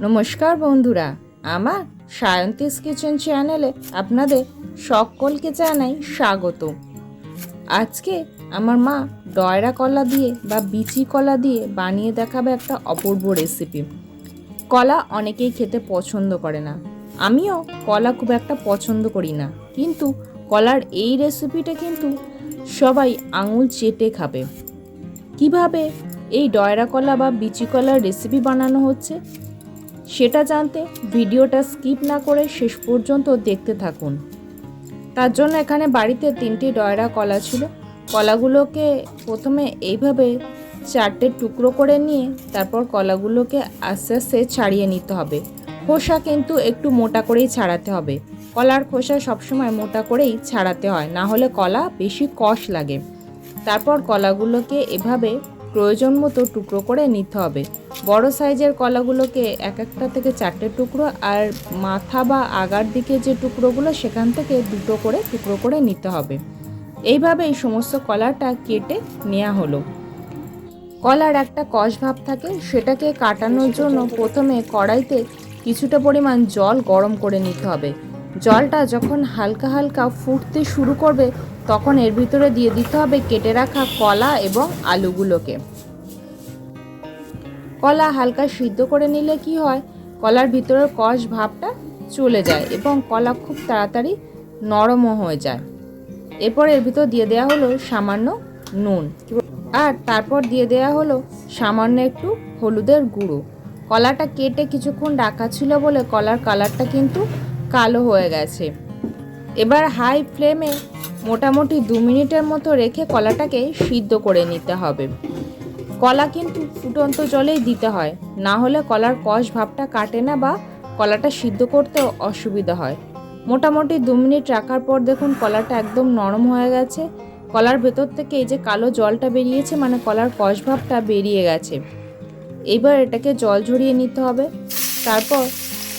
নমস্কার বন্ধুরা, আমার সায়ন্তিস কিচেন চ্যানেলে আপনাদের সকলকে জানাই স্বাগত। আজকে আমার মা ডয়রা কলা দিয়ে বা বিচি কলা দিয়ে বানিয়ে দেখাবে একটা অপূর্ব রেসিপি কলা অনেকেই খেতে পছন্দ করে না। আমিও কলা খুব একটা পছন্দ করি না। কিন্তু কলার এই রেসিপিটা কিন্তু সবাই আঙুল চেটে খাবে। কীভাবে এই ডয়রা কলা বা বিচি কলার রেসিপি বানানো হচ্ছে সেটা জানতে ভিডিওটা স্কিপ না করে শেষ পর্যন্ত দেখতে থাকুন। তার জন্য এখানে বাড়িতে তিনটি ডয়রা কলা ছিল। কলাগুলোকে প্রথমে এইভাবে চারটে টুকরো করে নিয়ে তারপর কলাগুলোকে আস্তে আস্তে ছাড়িয়ে নিতে হবে। খোসা কিন্তু একটু মোটা করেই ছাড়াতে হবে। কলার খোসা সবসময় মোটা করেই ছাড়াতে হয়, না হলে কলা বেশি কষ লাগে। তারপর কলাগুলোকে এভাবে প্রয়োজন মতো টুকরো করে নিতে হবে। বড় সাইজের কলাগুলোকে এক একটা থেকে চারটে টুকরো আর মাথা বা আগার দিকে যে টুকরোগুলো, সেখান থেকে দুটো করে টুকরো করে নিতে হবে। এইভাবে এই সমস্ত কলাটা কেটে নেওয়া হলো। কলার একটা কষ ভাব থাকে, সেটাকে কাটানোর জন্য প্রথমে কড়াইতে কিছুটা পরিমাণ জল গরম করে নিতে হবে। জলটা যখন হালকা হালকা ফুটতে শুরু করবে, তখন এর ভিতরে দিয়ে দিতে হবে কেটে রাখা কলা এবং আলুগুলোকে। কলা হালকা সিদ্ধ করে নিলে কি হয়? কলার ভিতরের কষ ভাবটা চলে যায় এবং কলা খুব তাড়াতাড়ি নরমও হয়ে যায়। এরপর এর ভিতর দিয়ে দেওয়া হলো সামান্য নুন। আর তারপর দিয়ে দেওয়া হলো সামান্য একটু হলুদের গুঁড়ো। কলাটা কেটে কিছুক্ষণ রাখা ছিল বলে কলার কালারটা কিন্তু কালো হয়ে গেছে। এবার হাই ফ্লেমে মোটামুটি দু মিনিটের মতো রেখে কলাটাকে সিদ্ধ করে নিতে হবে। কলা কিন্তু ফুটন্ত জলেই দিতে হয়। না হলে কলার কষ ভাবটা কাটে না বা কলাটা সিদ্ধ করতে অসুবিধা হয়। মোটামুটি দু মিনিট রাখার পর দেখুন কলাটা একদম নরম হয়ে গেছে। কলার ভেতর থেকে এই যে কালো জলটা বেরিয়েছে মানে কলার কষ ভাবটা বেরিয়ে গেছে। এবার এটাকে জল ঝরিয়ে নিতে হবে। তারপর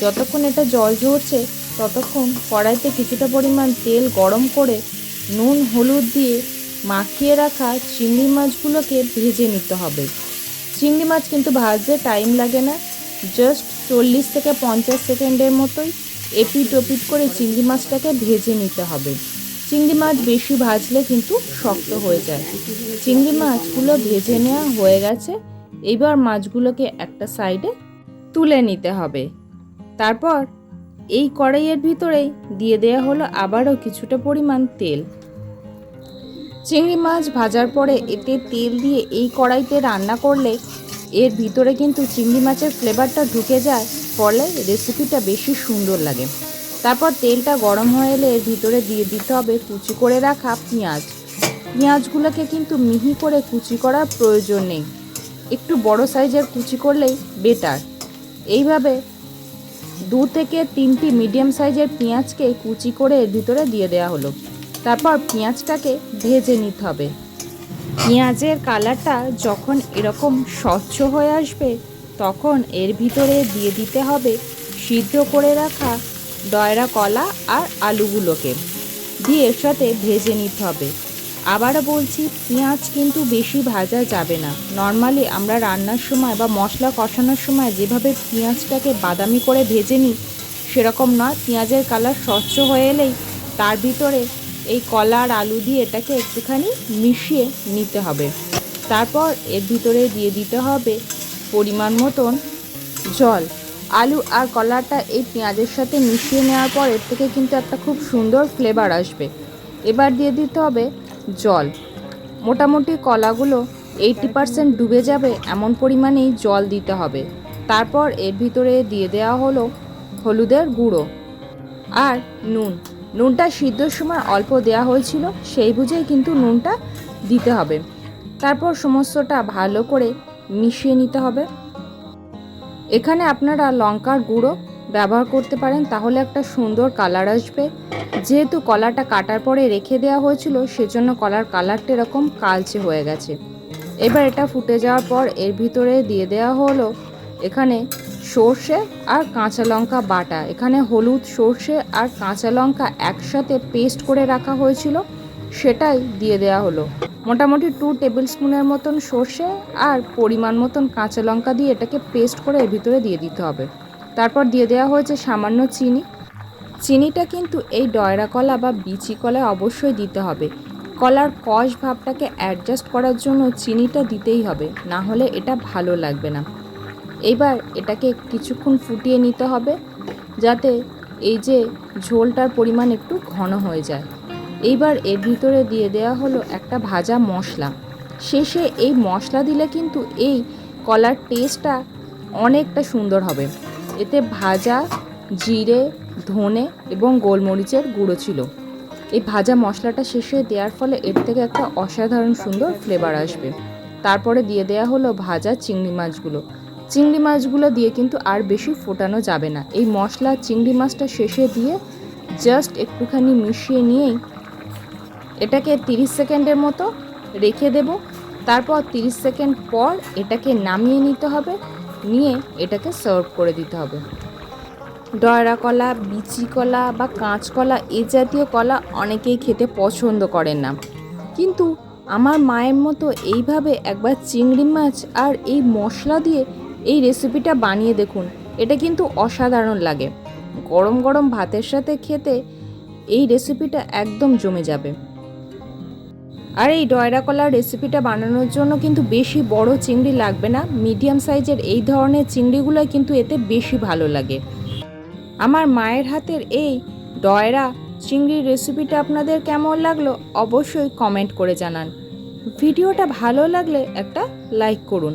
যতক্ষণ এটা জল ঝরছে, ততক্ষণ কড়াইতে কিছুটা পরিমাণ তেল গরম করে নুন, হলুদ দিয়ে মাখিয়ে রাখা চিংড়ি মাছগুলোকে ভেজে নিতে হবে। চিংড়ি মাছ কিন্তু ভাজতে টাইম লাগে না। জাস্ট চল্লিশ থেকে পঞ্চাশ সেকেন্ডের মতোই এপিট ওপিট করে চিংড়ি মাছটাকে ভেজে নিতে হবে। চিংড়ি মাছ বেশি ভাজলে কিন্তু শক্ত হয়ে যায়। চিংড়ি মাছগুলো ভেজে নেওয়া হয়ে গেছে। এবার মাছগুলোকে একটা সাইডে তুলে নিতে হবে। তারপর এই কড়াইয়ের ভিতরেই দিয়ে দেওয়া হলো আবারও কিছুটা পরিমাণ তেল। চিংড়ি মাছ ভাজার পরে এতে তেল দিয়ে এই কড়াইতে রান্না করলে এর ভিতরে কিন্তু চিংড়ি মাছের ফ্লেভারটা ঢুকে যায়, ফলে রেসিপিটা বেশি সুন্দর লাগে। তারপর তেলটা গরম হয়ে এলে এর ভিতরে দিয়ে দিতে হবে কুচি করে রাখা পেঁয়াজ। পেঁয়াজগুলোকে কিন্তু মিহি করে কুচি করার প্রয়োজন নেই। একটু বড় সাইজের কুচি করলেই বেটার এইভাবে দু থেকে তিনটি মিডিয়াম সাইজের পেঁয়াজকে কুচি করে এর ভিতরে দিয়ে দেওয়া হলো। তারপর পেঁয়াজটাকে ভেজে নিতে হবে। পেঁয়াজের কালারটা যখন এরকম স্বচ্ছ হয়ে আসবে, তখন এর ভিতরে দিয়ে দিতে হবে সিদ্ধ করে রাখা ডয়রা কলা আর আলুগুলোকে। দিয়ে এর সাথে ভেজে নিতে হবে। আবারও বলছি, পেঁয়াজ কিন্তু বেশি ভাজা যাবে না। নর্মালি আমরা রান্নার সময় বা মশলা কষানোর সময় যেভাবে পেঁয়াজটাকে বাদামি করে ভেজে নিই, সেরকম নয়। পেঁয়াজের কালার স্বচ্ছ হয়ে এলেই তার ভিতরে এই কলা আর আলু দিয়ে এটাকে একটুখানি মিশিয়ে নিতে হবে। তারপর এর ভিতরে দিয়ে দিতে হবে পরিমাণ মতন জল। আলু আর কলাটা এই পেঁয়াজের সাথে মিশিয়ে নেওয়ার পর এর থেকে কিন্তু একটা খুব সুন্দর ফ্লেভার আসবে। এবার দিয়ে দিতে হবে জল। মোটামুটি কলাগুলো এইটি পারসেন্ট ডুবে যাবে এমন পরিমাণেই জল দিতে হবে। তারপর এর ভিতরে দিয়ে দেওয়া হলো হলুদের গুঁড়ো আর নুন। নুনটা সিদ্ধর সময় অল্প দেওয়া হয়েছিল, সেই বুঝেই কিন্তু নুনটা দিতে হবে। তারপর সমস্তটা ভালো করে মিশিয়ে নিতে হবে। এখানে আপনারা লঙ্কার গুঁড়ো ব্যবহার করতে পারেন, তাহলে একটা সুন্দর কালার আসবে। যেহেতু কলাটা কাটার পরে রেখে দেওয়া হয়েছিল, সেজন্য কলার কালারটা এরকম কালচে হয়ে গেছে। এবার এটা ফুটে যাওয়ার পর এর ভিতরে দিয়ে দেওয়া হলো, এখানে সর্ষে আর কাঁচা লঙ্কা বাটা। এখানে হলুদ, সর্ষে আর কাঁচা লঙ্কা একসাথে পেস্ট করে রাখা হয়েছিল। সেটাই দিয়ে দেওয়া হলো। মোটামুটি টু টেবিল স্পুনের মতন সর্ষে আর পরিমাণ মতন কাঁচা লঙ্কা দিয়ে এটাকে পেস্ট করে এর ভিতরে দিয়ে দিতে হবে। তারপর দিয়ে দেওয়া হয়েছে সামান্য চিনি। চিনিটা কিন্তু এই ডয়রা কলা বা বিচি কলায় অবশ্যই দিতে হবে। কলার কষ ভাবটাকে অ্যাডজাস্ট করার জন্য চিনিটা দিতেই হবে। না হলে এটা ভালো লাগবে না। এইবার এটাকে কিছুক্ষণ ফুটিয়ে নিতে হবে যাতে এই যে ঝোলটার পরিমাণ একটু ঘন হয়ে যায়। এইবার এর ভিতরে দিয়ে দেওয়া হলো একটা ভাজা মশলা। শেষে এই মশলা দিলে কিন্তু এই কলার টেস্টটা অনেকটা সুন্দর হবে। এতে ভাজা, জিরে, ধনে এবং গোলমরিচের গুঁড়ো ছিল। এই ভাজা মশলাটা শেষে দেওয়ার ফলে এর থেকে একটা অসাধারণ সুন্দর ফ্লেভার আসবে। তারপরে দিয়ে দেওয়া হলো ভাজা চিংড়ি মাছগুলো। চিংড়ি মাছগুলো দিয়ে কিন্তু আর বেশি ফোটানো যাবে না। এই মশলা চিংড়ি মাছটা শেষে দিয়ে জাস্ট একটুখানি মিশিয়ে নিয়েই এটাকে 30 সেকেন্ডের মতো রেখে দেব। তারপর 30 সেকেন্ড পর এটাকে নামিয়ে নিতে হবে, নিয়ে এটাকে সার্ভ করে দিতে হবে। ডয়রা কলা, বিচি কলা বা কাঁচকলা এ জাতীয় কলা অনেকেই খেতে পছন্দ করেন না। কিন্তু আমার মায়ের মতো এইভাবে একবার চিংড়ি মাছ আর এই মশলা দিয়ে এই রেসিপিটা বানিয়ে দেখুন, এটা কিন্তু অসাধারণ লাগে। গরম গরম ভাতের সাথে খেতে এই রেসিপিটা একদম জমে যাবে। আর এই ডয়রা কলার রেসিপিটা বানানোর জন্য কিন্তু বেশি বড় চিংড়ি লাগবে না মিডিয়াম সাইজের এই ধরনের চিংড়িগুলোই কিন্তু এতে বেশি ভালো লাগে। আমার মায়ের হাতের এই ডয়রা চিংড়ির রেসিপিটা আপনাদের কেমন লাগল অবশ্যই কমেন্ট করে জানান। ভিডিওটা ভালো লাগলে একটা লাইক করুন।